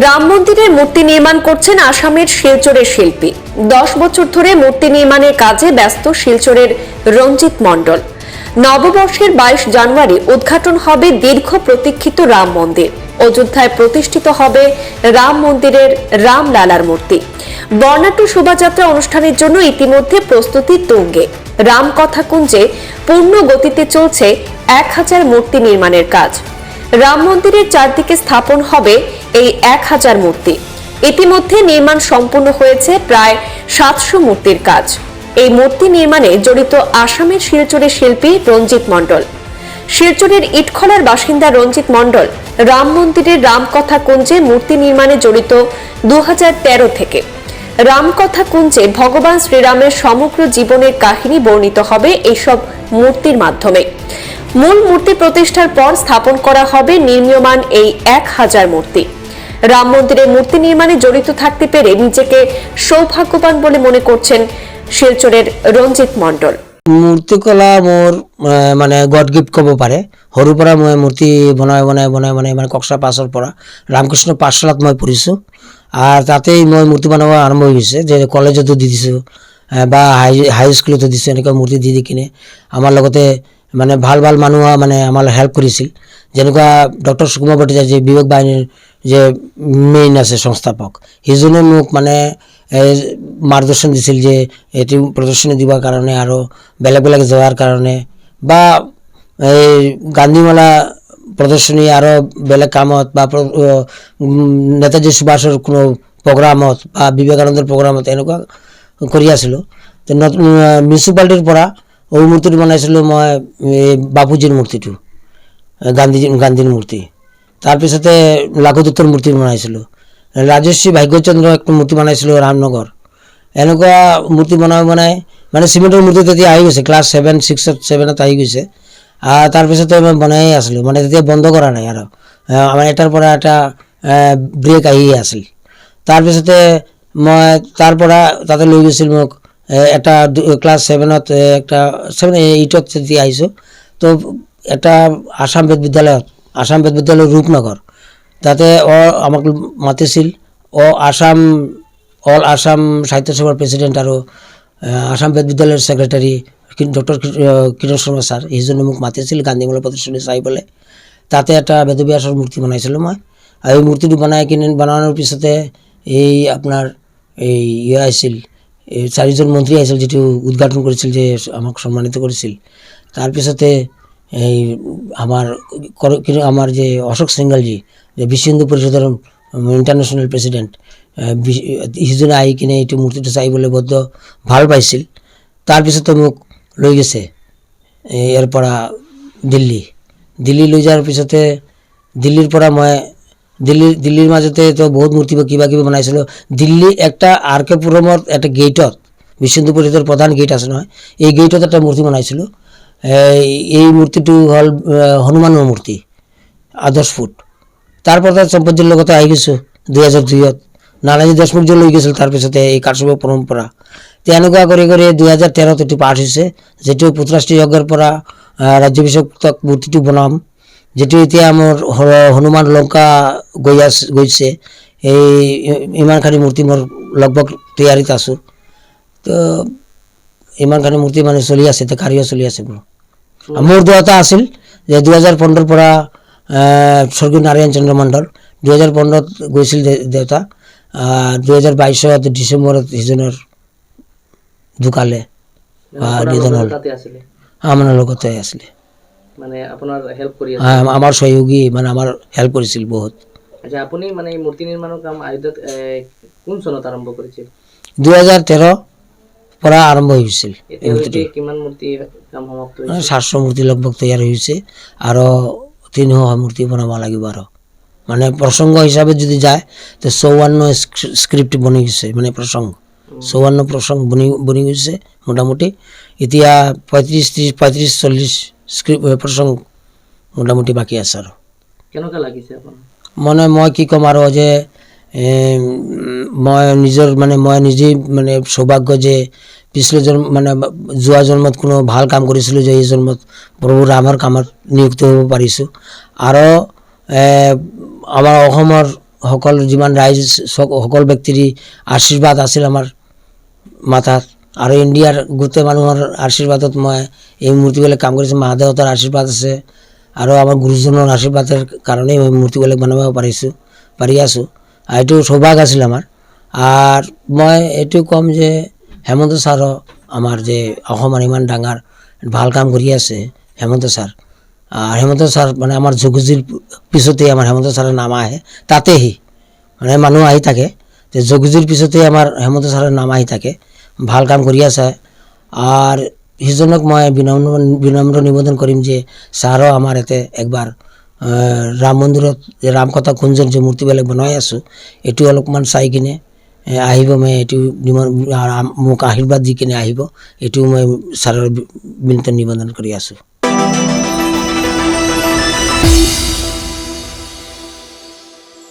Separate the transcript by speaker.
Speaker 1: রাম মন্দিরের মূর্তি নির্মাণ করছেন আসামের শিলচরের শিল্পী। দশ বছর ধরে মূর্তি নির্মাণের কাজে ব্যস্ত শিলচরের রঞ্জিত মণ্ডল। নববর্ষের বাইশ জানুয়ারি উদ্ঘাটন হবে দীর্ঘ প্রতীক্ষিত রাম মন্দির। অযোধ্যায় প্রতিষ্ঠিত হবে রাম মন্দিরের রামলালার মূর্তি। বর্ণাঢ্য শোভাযাত্রা অনুষ্ঠানের জন্য ইতিমধ্যে প্রস্তুতি তুঙ্গে। রামকথা কুঞ্জে পূর্ণ গতিতে চলছে এক হাজার মূর্তি নির্মাণের কাজ। রাম মন্দিরের চারদিকে স্থাপন হবে এই এক হাজার মূর্তি। ইতিমধ্যে নির্মাণ সম্পূর্ণ হয়েছে প্রায় সাতশো মূর্তির কাজ। এই মূর্তি নির্মাণে জড়িত আসামের শিলচরের শিল্পী রঞ্জিত মণ্ডল। শিলচরের ইটখলার বাসিন্দা রঞ্জিত মণ্ডল রাম মন্দিরের রামকথা কুঞ্জে মূর্তি নির্মাণে জড়িত দু হাজার তেরো থেকে। রামকথা কুঞ্জে ভগবান শ্রীরামের সমগ্র জীবনের কাহিনী বর্ণিত হবে এইসব মূর্তির মাধ্যমে। মূল মূর্তি প্রতিষ্ঠার পর স্থাপন করা হবে নির্মীয়মান এই এক হাজার মূর্তি। রাম মন্দিরের মূর্তি নির্মাণে জড়িত থাকতে পেরে নিজেকে সৌভাগ্যবান বলে মনে করছেন শিলচরের রঞ্জিত মণ্ডল।
Speaker 2: মূৰ্তিকলা মোৰ মানে গড গিফ্ট ক'ব পাৰে সৰুৰ পৰা মই মূৰ্তি বনাই বনাই বনাই বনাই মানে কক্সা পাছৰ পৰা ৰামকৃষ্ণ পাঠশালাত মই পঢ়িছোঁ। আৰু তাতেই মই মূৰ্তি বনাব আৰম্ভ হৈ গৈছে যে কলেজতো দি দিছোঁ বা হাই হাই স্কুলতো দিছোঁ, এনেকুৱা মূৰ্তি দি দি কিনে। আমাৰ লগতে মানে ভালো ভালো মানুহ মানে আমাৰ হেল্প কৰিছিল। যেনেকুৱা ডক্টৰ সুকুমাৰ ভট্টাচাৰ্য বিবেক বাহিনীৰ যে মেইন আছে সংস্থাপক, সিজনে মোক মানে মাৰ্গদৰ্শন দিছিল যে এইটো প্ৰদৰ্শনী দিবৰ কাৰণে আৰু বেলেগ বেলেগ যোৱাৰ কাৰণে বা এই গান্ধীমালা প্ৰদৰ্শনী আৰু বেলেগ কামত বা নেতাজী সুভাষৰ কোনো প্ৰগ্ৰামত বা বিবেকানন্দৰ প্ৰগ্ৰামত এনেকুৱা কৰি আছিলোঁ। মিউনিচিপালিটিৰ পৰা এই মূৰ্তিটো বনাইছিলোঁ মই এই বাপুজীৰ মূৰ্তিটো গান্ধীজী গান্ধীৰ মূৰ্তি তাৰপিছতে লাখুদত্তৰ মূৰ্তি বনাইছিলোঁ। ৰাজশ্ৰী ভাগ্যচন্দ্ৰ একটা মূৰ্তি বনাইছিলোঁ ৰামনগৰ এনেকুৱা মূৰ্তি বনাই বনাই মানে চিমেণ্টৰ মূৰ্তি তেতিয়া আহি গৈছে, ক্লাছ ছেভেন ছিক্সত ছেভেনত আহি গৈছে। তাৰপিছতে মই বনাই আছিলোঁ মানে তেতিয়া বন্ধ কৰা নাই আৰু। আমাৰ এটাৰ পৰা এটা ব্ৰেক আহিয়ে আছিল। তাৰপিছতে মই, তাৰ পৰা তাতে লৈ গৈছিল মোক এটা ক্লাছ ছেভেনত এ, একটা ছেভেন এইটত যেতিয়া আহিছোঁ তো এটা আসাম বেদ বিদ্যালয়ত আসাম বেদ বিদ্যালয় ৰূপনগৰ তাতে অ আমাক মাতিছিল অ আসাম অল আসাম সাহিত্য সভাৰ প্ৰেচিডেণ্ট আৰু আসাম বেদ বিদ্যালয়ৰ secretary doctor Kiran Sharma sir সেইজনে মোক মাতিছিল গান্ধীমূলৰ প্ৰদৰ্শনী চাইবলৈ তাতে এটা বেদব্যাসৰ মূৰ্তি বনাইছিলোঁ মই আৰু এই মূৰ্তিটো বনাই কিনে বনানোৰ পিছতে এই আপোনাৰ এই ইয়ে আহিছিল চাৰিজন মন্ত্ৰী আহিছিল যিটো উদ্ঘাটন কৰিছিল যে আমাক সন্মানিত কৰিছিল তাৰপিছতে এই আমাৰ কিন্তু আমাৰ যে অশোক সিংগলজী, যে বিশ্ব হিন্দু পৰিষদৰ ইণ্টাৰনেশ্যনেল প্ৰেচিডেণ্ট সিজনে আহি কিনে এইটো মূৰ্তিটো চাইবলৈ বৰ ভালো পাইছিল তাৰপিছতে মোক লৈ গৈছে ইয়াৰ পৰা দিল্লী। দিল্লী লৈ যোৱাৰ পিছতে দিল্লীৰ পৰা মই দিল্লী দিল্লীৰ মাজতে তো বহুত মূৰ্তি বা কিবা কিবি বনাইছিলোঁ। দিল্লী একটা আৰ কে পুৰমত এটা গেটত বিশ্ব হিন্দু পৰিষদৰ প্ৰধান গেট আছে নহয়, এই গেটত এটা মূৰ্তি বনাইছিলোঁ। এই মূৰ্তিটো হ'ল হনুমানৰ মূৰ্তি, আদৰ্শ ফুট। তাৰ পৰা সম্পত্তিৰ লগতে আহি গৈছোঁ দুহেজাৰ দুইত। নানাজী দেশমুখজী লৈ গৈছিল তাৰপিছতে এই কাৰ্যৱ পৰম্পৰা। তেনেকুৱা কৰি কৰি দুহেজাৰ তেৰত এইটো পাঠ হৈছে, যিটো পুতৰাষ্ট্ৰী যজ্ঞৰ পৰা ৰাজ্যাভিষেক মূৰ্তিটো বনাম। যিটো এতিয়া মোৰ হনুমান লংকা গৈ আছে গৈছে এই ইমানখানি মূৰ্তি মোৰ লগভগ তৈয়াৰীত আছোঁ। তো ইমানখিনি মূৰ্তি মানে চলি আছে এতিয়া কাৰিও চলি আছে মোৰ। মোৰ দেউতা আছিল যে দুহেজাৰ পোন্ধৰৰ পৰা স্বৰ্গীয় নাৰায়ণ চন্দ্ৰ মণ্ডল দুহেজাৰ পোন্ধৰত গৈছিল দে- দেউতা দুহেজাৰ বাইছত ডিচেম্বৰত সিজনৰ ঢুকালে বা নিধন হ'ল। আমাৰ লগতে আছিলে।
Speaker 3: মানে আপোনাৰ হেল্প আছে?
Speaker 2: আহ, আমাৰ সহযোগী মানে আমাৰ হেল্প কৰিছিল বহুত।
Speaker 3: আচ্ছা আপুনি মানে এই মূৰ্তি নিৰ্মাণৰ কাম আয়োধ্যত কোন চনত আৰম্ভ কৰিছিল?
Speaker 2: দুহেজাৰ তেৰ পৰা আৰম্ভ হৈছিল।
Speaker 3: কিমান মূৰ্তি কাম সমাপ্ত
Speaker 2: সাতশ মূৰ্তি লগভগ তৈয়াৰ হৈছে আৰু তিনিশ মূৰ্তি বনাব লাগিব আৰু। মানে প্ৰসংগ হিচাপে যদি যায় তো চৌৱন্ন স্ক্ৰিপ্ট বনি গৈছে মানে প্ৰসংগ। চৌৱন্ন প্ৰসংগ বনি বনি গৈছে মোটামুটি। এতিয়া পঁয়ত্ৰিছ ত্ৰিছ পঁয়ত্ৰিছ চল্লিছ স্ক্ৰিপ্ট প্ৰসংগ মোটামুটি বাকী আছে আৰু
Speaker 3: কেনেকুৱা লাগিছে আপোনাৰ
Speaker 2: মানে মই কি ক'ম আৰু যে মই নিজৰ মানে মই নিজেই মানে সৌভাগ্য যে পিছলে জন্ম মানে যোৱা জন্মত কোনো ভালো কাম কৰিছিলোঁ যে এই জন্মত প্ৰভু ৰামৰ কামত নিযুক্ত হ'ব পাৰিছোঁ। আৰু আমাৰ অসমৰ সকল যিমান ৰাইজ সকল ব্যক্তিৰ আশীৰ্বাদ আছিল আমাৰ মাথাত আৰু ইণ্ডিয়াৰ গোটেই মানুহৰ আশীৰ্বাদত মই এই মূৰ্তিবিলাক কাম কৰিছোঁ। মা দেউতাৰ আশীৰ্বাদ আছে আৰু আমাৰ গুৰুজনৰ আশীৰ্বাদৰ কাৰণেই মই মূৰ্তিবিলাক বনাব পাৰিছোঁ, পাৰি আছোঁ। আৰু এইটো সৌভাগ্য আছিল আমাৰ। আৰু মই এইটো ক'ম যে হেমন্ত ছাৰো আমাৰ যে অসমৰ ইমান ডাঙৰ, ভালো কাম কৰি আছে হেমন্ত ছাৰ। আর হেমন্ত স্যার মানে আমার যোগীজির পিছতেই আমার হেমন্ত স্যারের নাম আহে, তাতেই। মানে মানুহ আহি থাকে। যে যোগীজিৰ পিছতেই আমাৰ হেমন্ত ছাৰৰ নাম আহি থাকে। ভালো কাম কৰি আছে। আৰু সিজনক মই বিনম্ৰ বিনম্ৰ নিবেদন কৰিম যে ছাৰো আমাৰ ইয়াতে একবাৰ ৰাম মন্দিৰত ৰামকথা কুঞ্জৰ যে মূৰ্তিবিলাক বনাই আছোঁ, এইটো অলপমান চাই কিনে আহিব মই এইটো মোক আশীৰ্বাদ দি কিনে আহিব এইটো মই ছাৰৰ বিনীত নিবেদন কৰি আছোঁ।